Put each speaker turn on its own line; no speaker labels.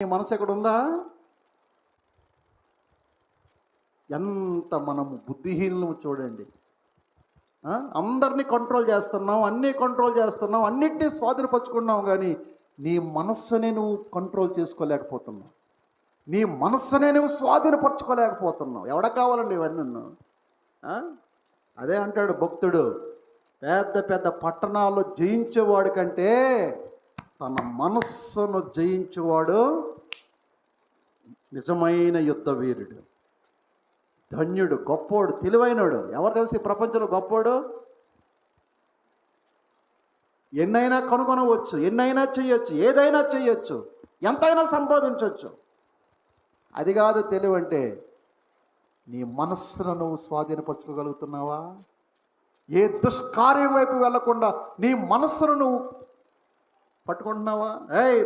నీ మనసు ఎక్కడ ఉందా ఎంత మనము బుద్ధిహీనము చూడండి. అందరినీ కంట్రోల్ చేస్తున్నాం అన్నీ కంట్రోల్ చేస్తున్నాం అన్నిటినీ స్వాధీనపరుచుకున్నాం కానీ నీ మనస్సునే నువ్వు కంట్రోల్ చేసుకోలేకపోతున్నావు. నీ మనస్సునే నువ్వు స్వాధీనపరచుకోలేకపోతున్నావు. ఎవడ కావాలండి ఇవన్నీ నువ్వు? అదే అంటాడు భక్తుడు పెద్ద పెద్ద పట్టణాల్లో జయించేవాడి కంటే తన మనస్సును జయించేవాడు నిజమైన యుద్ధ వీరుడు. ధన్యుడు గొప్పోడు తెలివైనడు. ఎవరు తెలిసి ప్రపంచంలో గొప్పోడు? ఎన్నైనా కనుగొనవచ్చు ఎన్నైనా చేయొచ్చు ఏదైనా చేయొచ్చు ఎంతైనా సంపాదించవచ్చు అది కాదు తెలివంటే నీ మనస్సును నువ్వు స్వాధీనపరచుకోగలుగుతున్నావా? ఏ దుష్కార్యం వైపు వెళ్ళకుండా నీ మనస్సును నువ్వు పట్టుకుంటున్నావా? ఏయ్!